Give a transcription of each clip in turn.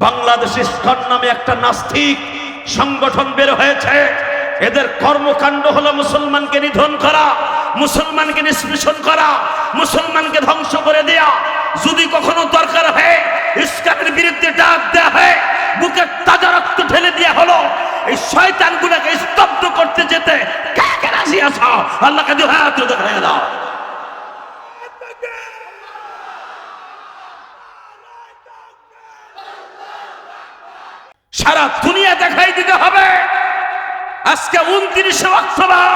Bangladesh ISKCON নামে একটা নাস্তিক সংগঠন বের হয়েছে। এদের কর্মকাণ্ড হলো মুসলমানকে নিধন করা, মুসলমানকে নিষ্পেষণ করা, মুসলমানকে ধ্বংস করে দেয়া। যদি কখনো দরকার হয় ইসলামের বিরুদ্ধে ডাক দেয়া হয়, বুকে তাজা রক্ত ঢেলে দেয়া হলো, এই শয়তানগুলোকে স্তব্ধ করতে যেতে কে কে রাজি আছো? আল্লাহকে দু দেখায় দাও। সারা দুনিয়া দেখাই দিতে হবে। আজকে উনত্রিশে অক্টোবর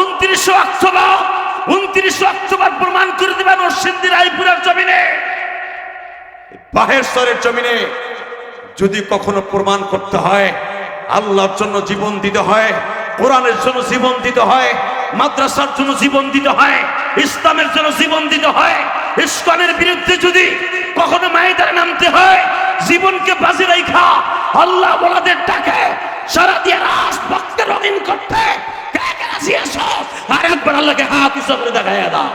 উনত্রিশে অক্টোবর উনত্রিশে অক্টোবর প্রমাণ করে দিবেন নরসিংদী রায়পুরের জমিনে। বাহেশ্বরের জমিনে যদি কখনো প্রমাণ করতে হয়, আল্লাহর জন্য জীবন দিতে হয়, কোরআনের জন্য জীবন দিতে হয়, মাদ্রাসার জন্য জীবন দিতে হয়, ইসলামের জন্য জীবন দিতে হয়, ইসলামের বিরুদ্ধে যদি কখনো মায়েদের নামতে হয় জীবনকে বাজি রেখা আল্লাহ বলাদের ডাকে সারা দিয়ে রাস ভক্ত রঙিন করতে কে কে রাজি আছো? আর একবার আল্লাহকে হাত হিসাব করে দেখাইয়া দাও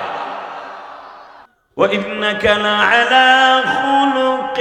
وإنك لعلى خلق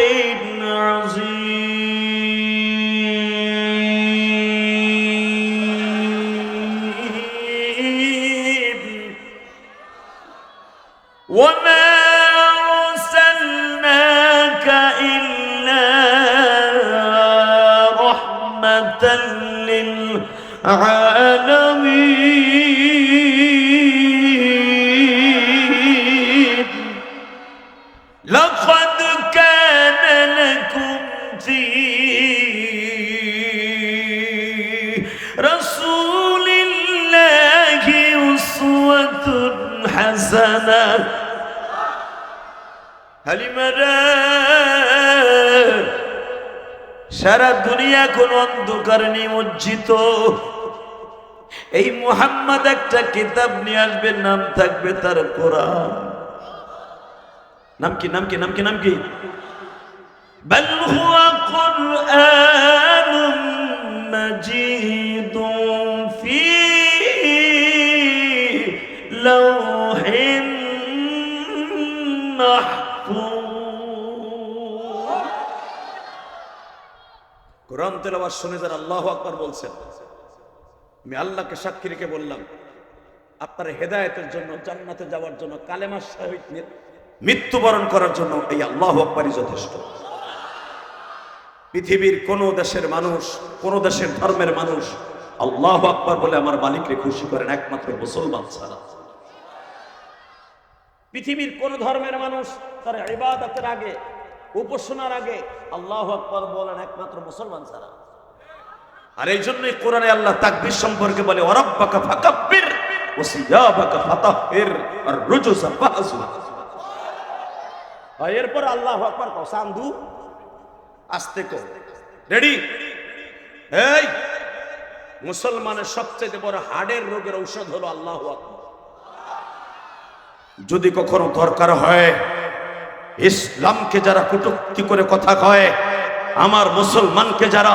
للعالمين لقد كان لكم في رسول الله أسوة حسنة হালিমারা সারা দুনিয়া কোন অন্ধকার নিমজ্জিত এই মুহাম্মদ একটা কিতাব নিয়ে আসবে নাম থাকবে তার কোরআন নাম কি নাম কি নাম কি নাম কি بل هو قرآن مجيد في لوح محفوظ কোরআন তেলাওয়াত শুনে যারা আল্লাহ আকবার বলছেন আমি আল্লাহকে সাক্ষী রেখে বললাম, আপনার হেদায়েতের জন্য, জান্নাতে যাওয়ার জন্য, কালেমার সহিত মৃত্যুবরণ করার জন্য এই আল্লাহ আকবারই যথেষ্ট। পৃথিবীর কোন দেশের মানুষ, কোন দেশের ধর্মের মানুষ আল্লাহ আকবার বলে আমার মালিককে খুশি করেন একমাত্র মুসলমান ছাড়া। পৃথিবীর কোন ধর্মের মানুষ তার ইবাদতের আগে, উপাসনার আগে আল্লাহ আকবার বলেন একমাত্র মুসলমান ছাড়া। আর এই জন্যই কোরআনে আল্লাহ তাকবীর সম্পর্কে বলে, ওরাব্বাকা ফাকাব্বির ওয়া সিয়াবাকা ফাতাহহির আর রুজুসা ফাহজুর। আর এরপর আল্লাহু আকবার কও, সান্দু, আস্তে কো রেডি এই, মুসলমানের সবচেয়ে বড় হাড়ের রোগের ঔষধ হলো আল্লাহু যদি কখনো দরকার হয়, ইসলামকে যারা কটূক্তি করে কথা কয়, আমার মুসলমানকে যারা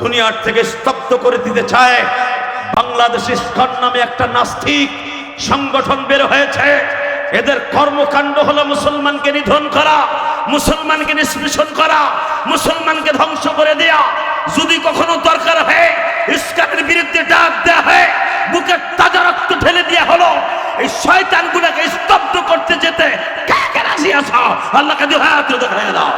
দুনিয়ার থেকে স্তব্ধ করে দিতে চায়। বাংলাদেশ ইস্কন নামে একটা নাস্তিক সংগঠন বের হয়েছে। এদের কর্মকাণ্ড হলো মুসলমানকে নিধন করা, মুসলমানকে নিষ্পেষণ করা, মুসলমানকে ধ্বংস করে দেয়া। যদি কখনো দরকার হয়, ইসলামের বিরুদ্ধে ডাক দেয়া হয় বুকের তাজা রক্ত ঢেলে দেয়া হলো, এই শয়তানগুলোকে স্তব্ধ করতে যেতে কে কে রাজি আছো? আল্লাহকে দেখায় দাও।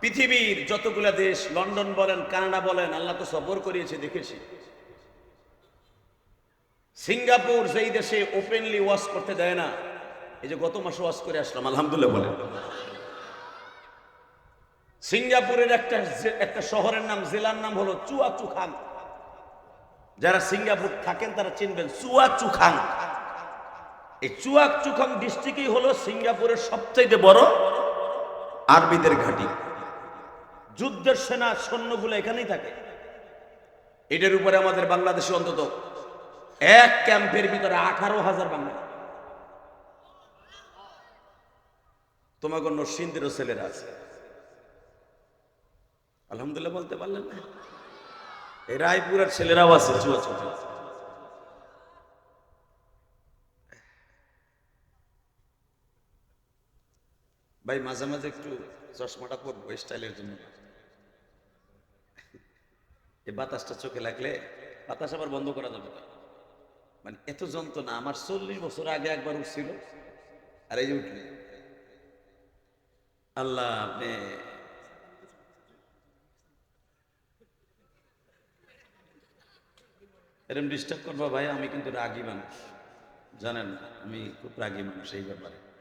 পৃথিবীর যতগুলা দেশ, লন্ডন বলেন, কানাডা বলেন, আল্লাহ তো সফর করিয়েছে, দেখেছি। সিঙ্গাপুর যেই দেশে ওপেনলি ওয়াশ করতে দেয় না, এই যে গত মাসে ওয়াশ করে আসলাম, আলহামদুলিল্লাহ বলেন সিঙ্গাপুরের একটা একটা শহরের নাম, জেলার নাম হলো চুয়াচুখাং। যারা সিঙ্গাপুর থাকেন, তারা চিনবেন, চুয়াচুখাং। এই চুয়াচুখাং ডিস্ট্রিক্টই হলো সিঙ্গাপুরের সবচাইতে বড় আরবিদের ঘাঁটি। যুদ্ধের সেনা সৈন্যগুলো এখানেই থাকে। এটার উপরে আমাদের বাংলাদেশে অন্তত এক ক্যাম্পের ভিতরে আঠারো হাজার বাংলা তোমাকে নরসিংদীরও ছেলেরা আছে। আলহামদুলিল্লাহ বলতে পারলেন না। এই রায়পুরের ছেলেরাও আছে চুয়া ছোট ভাই, মাঝে মাঝে একটু চশমাটা পরবো স্টাইলের জন্য। এই বাতাসটা চোখে লাগলে বাতাস আবার বন্ধ করা যাবে না। মানে এত যন্ত্রণা, আমার চল্লিশ বছর আগে একবার উঠছিল, আর এই উঠলি। আল্লাহ আপনি এরকম ডিস্টার্ব করব ভাই, আমি কিন্তু রাগী মানুষ। জানেন, আমি খুব রাগী মানুষ এই ব্যাপারে।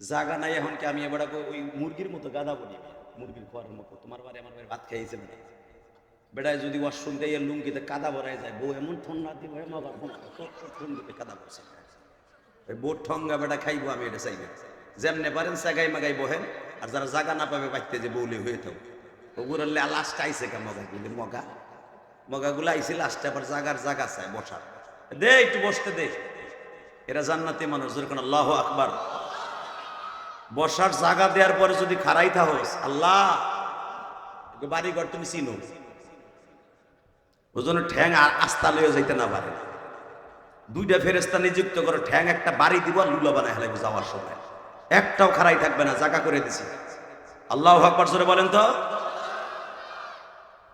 জাগা নাই এখন কি আমি এবার ওই মুরগির মতো গাদা বলি মুরগির খোয়ার মতো। তোমার বাড়ি আমার বাড়ি ভাত খাইছে বেটা বেটায় যদি ওয়াশরুম দিয়ে লুঙ্গিতে কাদা ভরাই যায়, বউ এমন ঠান্ডা দিব মগা লুঙ্গিতে কাদা ওই বোট ঠঙ্গা বেটা খাইবো আমি এটা চাইবে। যেমনে পারেন সাগাই মাগাই বহেন, আর যারা জাগা না পাবে বাইতে যে বৌলে হয়ে থাকো ওগুলো লাস্ট আইসে কে মগা গুলি মগা? মগাগুলো আইসে লাস্টে আবার জাগার জাগা চায়, বসার। দে, একটু বসতে দে। এরা জান্নাতি মানুষ, যেরকম আল্লাহ আকবার। বসার জায়গা দেওয়ার পরে যদি খারাই থাকস আল্লাহ, একে বাড়ি ঘর তুমি চিনো। ওই জন্য ঠ্যাং আর আস্তা লয়ে যাইতে না পারে। দুইটা ফেরেস্তা নিযুক্ত করে ঠ্যাং একটা বাড়ি দিব আর লুলা বানায় হেলাইব যাওয়ার সময়। একটাও খারাই থাকবে না, জায়গা করে দিছি। আল্লাহ আকবার, জোরে বলেন তো।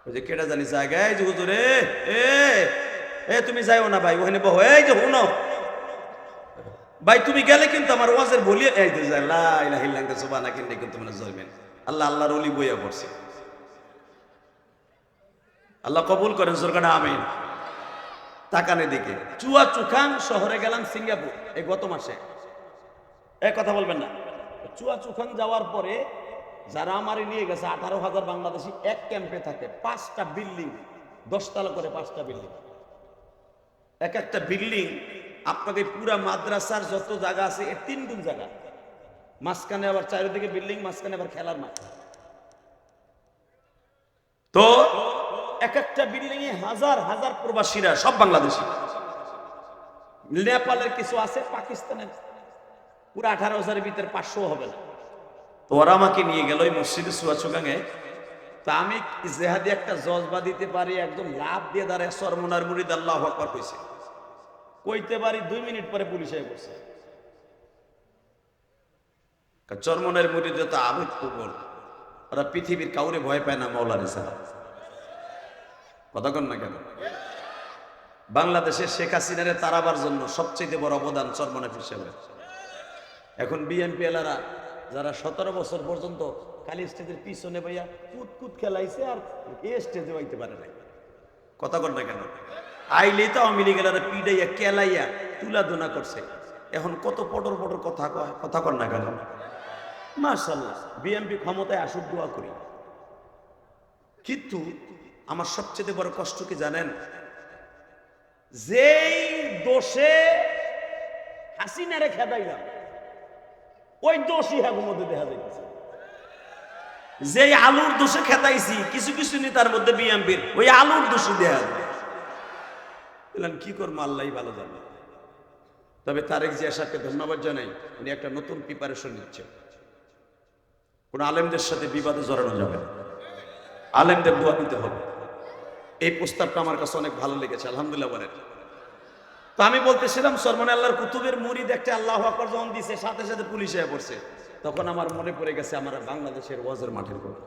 ওই যে কেটা জানি জায়গায় যে হুজুরে এ, তুমি যাইও না ভাই, ওখানে বহু। এই যে হুনো। ভাই, তুমি গেলে কিন্তু আমার ওয়াজের বলিয়ে এই তো যায় লা ইলাহা ইল্লাল্লাহ সুবহানাকা ইন্নী কুনতু মিনাজ জালিমিন। আল্লাহ আল্লাহর ওলি বইয়া পড়ছে। আল্লাহ কবুল করেন সরকার আমিন। তাকানে দিকে চুয়া চুখাং শহরে গেলাম সিঙ্গাপুর, এই গত মাসে। এক কথা বলবেন না। চুয়া চুখাং যাওয়ার পরে যারা আমারে নিয়ে গেছে, আঠারো হাজার বাংলাদেশি এক ক্যাম্পে থাকে, পাঁচটা বিল্ডিং, দশতলা করে পাঁচটা বিল্ডিং। এক একটা বিল্ডিং আপনাকে পুরা মাদ্রাসার যত জায়গা আছে, এর তিন গুণ জায়গা। মাঝখানে আবার চারিদিকে বিল্ডিং, মাঝখানে আবার খেলার মাঠ। তো এক একটা বিল্ডিং এ হাজার হাজার প্রবাসীরা, সব বাংলাদেশি। নেপালের কিছু আছে, পাকিস্তানের। পুরো আঠারো হাজারের ভিতরে পাঁচশো হবে না। তো ওরা আমাকে নিয়ে গেল ওই মসজিদে সুয়াচুগাঙে তা আমি জেহাদি একটা জজবা দিতে পারি, একদম লাভ দিয়ে দাঁড়ায়, সরমনার মুরিদ আল্লাহ আকবার কইছে। কইতে পারি দুই মিনিট পরে পুলিশ এসে করছে চরমনের মুরিদ তো আবেগ প্রবল। ওরা পৃথিবীর কাউরে ভয় পায় না মৌলারি কথা কন না কেন? বাংলাদেশের শেখ হাসিনারে তারাবার জন্য সবচেয়ে বড় অবদান চরমনের হিসেবে। এখন বিএনপি এলারা যারা সতেরো বছর পর্যন্ত খালি স্টেজের পিছনে ভাইয়া কুত কুত খেলাইছে আর এ স্টেজে হইতে পারে নাই। কথা কর না কেন? আইলেই তো আওয়ামী লীগ এলারা পিডাইয়া, কেলাইয়া তুলা দোনা করছে। এখন কত পটর পটর কথা কয়, কথা কর না কেন? মার্শাল্লাহ বিএনপি ক্ষমতায় আসুক দোয়া করি। কিন্তু আমার সবচেয়ে বড় কষ্ট কি জানেন? যেই দোষে হাসিনারে খেদাইলাম, ওই দোষই হ্যাঁ মধ্যে দেখা যাইতেছে। যে আলুর দোষে খেতাইছি কিছু কিছু নেতার মধ্যে বিএমপির ওই আলুর দোষে দেয়া যায়। বললাম কি করব? আল্লাহ ভালো জানে। তবে তারেক জিয়া সাহেবকে ধন্যবাদ জানাই, উনি একটা নতুন প্রিপারেশন নিচ্ছে। কোন আলেমদের সাথে বিবাদে জড়ানো যাবে আলেমদের দোয়া নিতে হবে। এই প্রস্তাবটা আমার কাছে অনেক ভালো লেগেছে, আলহামদুলিল্লাহ বলেন। তো আমি বলতেছিলাম, সরমান আল্লাহর কুতুবের মুরিদ একটা আল্লাহ আকবর যখন দিছে, সাথে সাথে পুলিশে পড়ছে। তখন আমার মনে পড়ে গেছে, আমার বাংলাদেশের ওয়াজের মাঠের কথা।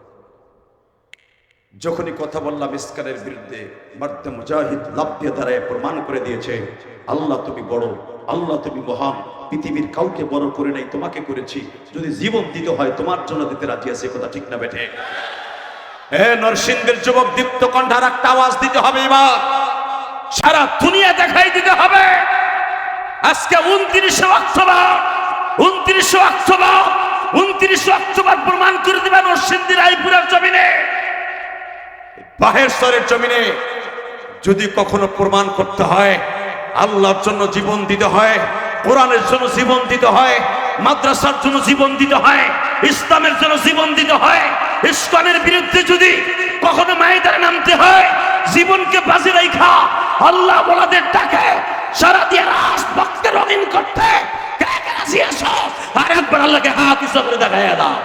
যখনই কথা বললাম ইস্কারের বিরুদ্ধে, মার্দে মুজাহিদ লাভ দিয়ে দাঁড়ায় প্রমাণ করে দিয়েছে, আল্লাহ তুমি বড়, আল্লাহ তুমি মহান, পৃথিবীর কাউকে বড় করে নাই, তোমাকে করেছি। যদি জীবন দিতে হয়, তোমার জন্য দিতে রাজি আছে কথা ঠিক না বেঠে। এ নরসিংহের যুবক দীপ্ত কণ্ঠার একটা আওয়াজ দিতে হবে এবার। সারা দুনিয়া দেখাই দিতে হবে। আজকে উনত্রিশে অক্টোবর উনত্রিশে অক্টোবর উনত্রিশে অক্টোবর প্রমাণ করে দিবেন নরসিংদী রায়পুরের জমিনে। বাহেশ্বরের জমিনে যদি কখনো প্রমাণ করতে হয়, আল্লাহর জন্য জীবন দিতে হয়, কোরআনের জন্য জীবন দিতে হয়, মাদ্রাসার জন্য জীবন দিতে হয়, ইসলামের জন্য জীবন দিতে হয় ইস্কনের বিরুদ্ধে যদি কখনো ময়দানে নামতে হয়, জীবনকে বাজি রাখা আল্লাহ বলাদের ডাকে, সারা দিয়ে রাজভক্তের রঙিন করতে আর একবার আল্লাহকে হাত করে দেখাইয়া দাও।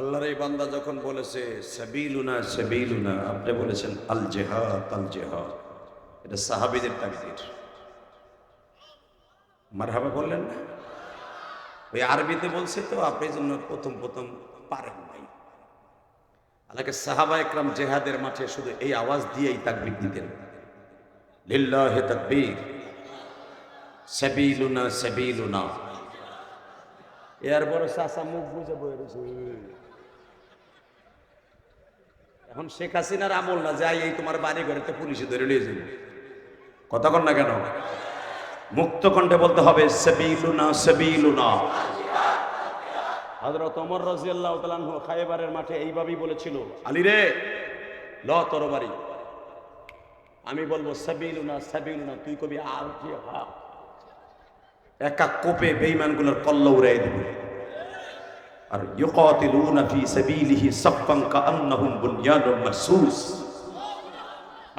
আল্লাহর এই বান্দা যখন বলেছে, সাবিলুনা সাবিলুনা আপনি বলেছেন আল জেহাদ আল জেহাদ এটা সাহাবিদের তাকদির। মারহাবা বললেন না? ওই আরবিতে বলছে তো, আপনি জন্য প্রথম প্রথম পারেন নাই। আল্লাহকে সাহাবা একরাম জেহাদের মাঠে শুধু এই আওয়াজ দিয়েই তাকবির দিতেন। লিল্লাহে তাকবীর সাবিলুনা সাবিলুনা এর বড় চাষা মুখ বুঝে বয়ে রয়েছে এখন শেখ হাসিনার আমল না, যাই এই তোমার বাড়ি ঘরে তো পুলিশে ধরে নিয়ে যাবে। কথা কর না কেন? মুক্ত কণ্ঠে বলতে হবে, সাবিলুনা সাবিলুনা। হযরত ওমর রাদিয়াল্লাহু তাআলা খায়বারের মাঠে এইভাবেই বলেছিল, আলী রে, ল তরবারি আমি বলব, সাবিলুনা সাবিলুনা, তুই কবি আর কি হা। একা কোপে বেঈমানগুলোর কল্লা উড়াই দিবে। আর ইউকাতিলুনা ফি সাবিলিহি সাফফান কাআন্নাহুম বুনয়ানুম মারসুস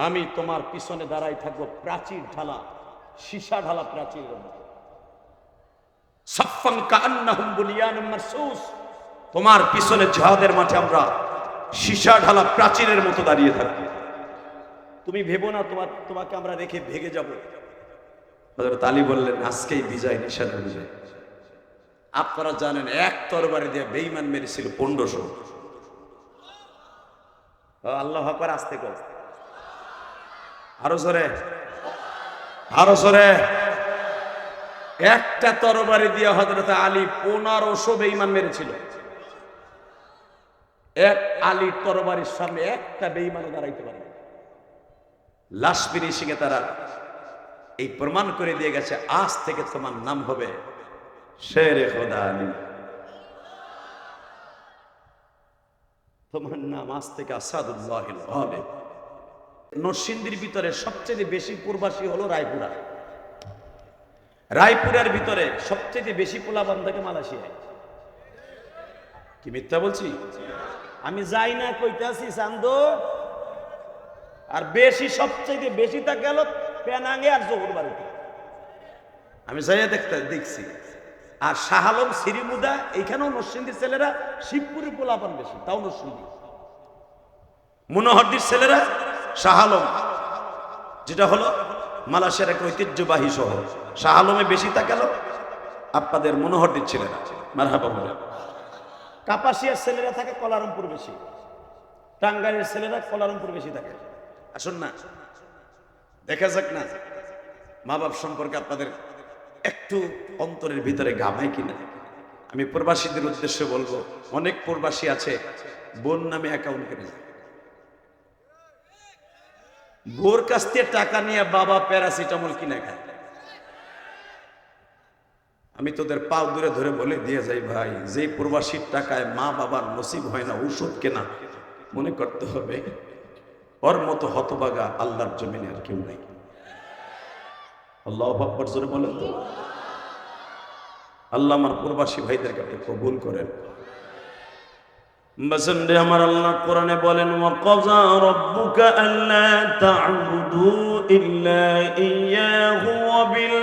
আমি তোমার পিছনে দাঁড়াই থাকব প্রাচীর ঢালা, সীসা ঢালা প্রাচীরের মতো। সাফফান কাআন্নাহুম বুনয়ানুম মারসুস তোমার পিছনে জিহাদের মাঠে আমরা সীসা ঢালা প্রাচীরের মতো দাঁড়িয়ে থাকব। তুমি ভেবো না তোমার, তোমাকে আমরা রেখে ভেগে যাব। হযরত আলী বললেন, আজকেই বিজয় নিশান বিজয় আপনারা জানেন, এক তরবারি দিয়ে বেঈমান মেরেছিল পনেরোশো। আল্লাহ হকর আসতে আরও জোরে। আরও জোরে। একটা তরবারি দিয়ে হজরত আলী পনেরোশো বেঈমান মেরেছিল। এক আলীর তরবারির সামনে একটা বেঈমানও দাঁড়াইতে পারে। লাশ ফিনিশিংয়ে তারা এই প্রমাণ করে দিয়ে গেছে, আজ থেকে তোমার নাম হবে শেরে খোদা আলী তোমার নাম আজ থেকে আসাদুল্লাহ নরসিংদীর ভিতরে সবচেয়ে বেশি পূর্বাসী হলো রায়পুরা। ভিতরে সবচেয়ে বেশি পোলাবান থাকে মালয়েশিয়ায়। কি মিথ্যা বলছি? আমি যাই না, কইতাছি, চান্দ। আর বেশি, সবচেয়ে বেশি তা গেল পেনাঙ্গে আর জহুর বাড়িতে আমি যাইয়া দেখতে দেখছি। আর শাহ আলম সিরিমুদা এইখানেও নরসিংদীর ছেলেরা শিবপুরের পোলাপান বেশি তাও নরসিংদী। মনোহরদির ছেলেরা শাহ আলম যেটা হলো মালয়েশিয়ার এক ঐতিহ্যবাহী শহর। শাহ আলমে বেশি তাকালো আপনাদের মনোহরদির ছেলেরা। মারহাবা বলে কাপাসিয়ার ছেলেরা থাকে কলারমপুর বেশি। টাঙ্গাইলের ছেলেরা কলারমপুর বেশি থাকে। আসুন না। দেখা যাক না। মা বাপ সম্পর্কে আপনাদের একটু অন্তরের ভিতরে গামাই কিনা। আমি প্রবাসীদের উদ্দেশ্যে বলব, অনেক প্রবাসী আছে, বোন নামে অ্যাকাউন্ট করে বোর কাছ থেকে টাকা নিয়ে বাবা প্যারাসিটামল কিনে খায়। আমি তোদের পাও দূরে ধরে বলে দিয়ে যাই ভাই যে প্রবাসীর টাকায় মা বাবার নসিব হয় না, ঔষধ কেনা, মনে করতে হবে, ওর মতো হতবাগা আল্লাহর জমিনে আর কেউ নাই। আল্লাহ আকবর জোরে বলেন তো। আল্লাহ আমার প্রবাসী ভাইদেরকে আপনি কবুল করেন। বসন্ডে আমার আল্লাহ কোরআনে বলেন ওয়াকাযা রাব্বুকা আল্লা তা'বুদু ইল্লা বিল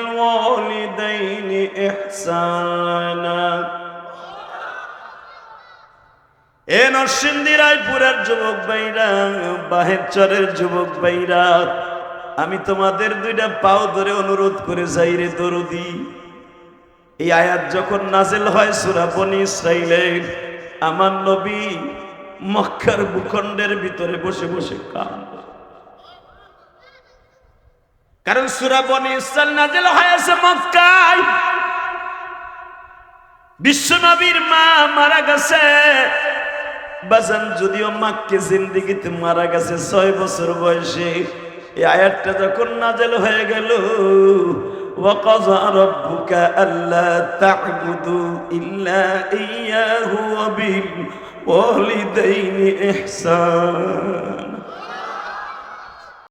রায়পুরের যুবক চরের যুবক আমি তোমাদের দুইটা পাও ধরে অনুরোধ করে যাই রে দরদি। এই আয়াত যখন নাজেল হয় সুরা বনি ইসরাইলের আমার নবী মক্কার ভূখণ্ডের ভিতরে বসে বসে কান কারণ সুরা বনি ইসরাইল নাজেল হয়েছে মক্কায়। মদিনায় বিশ্বনবীর মা মারা গেছে। বাজান যদিও মাকে জিন্দিগিতে মারা গেছে ছয় বছর বয়সে। এই আয়াতটা যখন নাজেল হয়ে গেল وقضى ربك ألا تعبدوا إلا إياه وبالوالدين إحسانا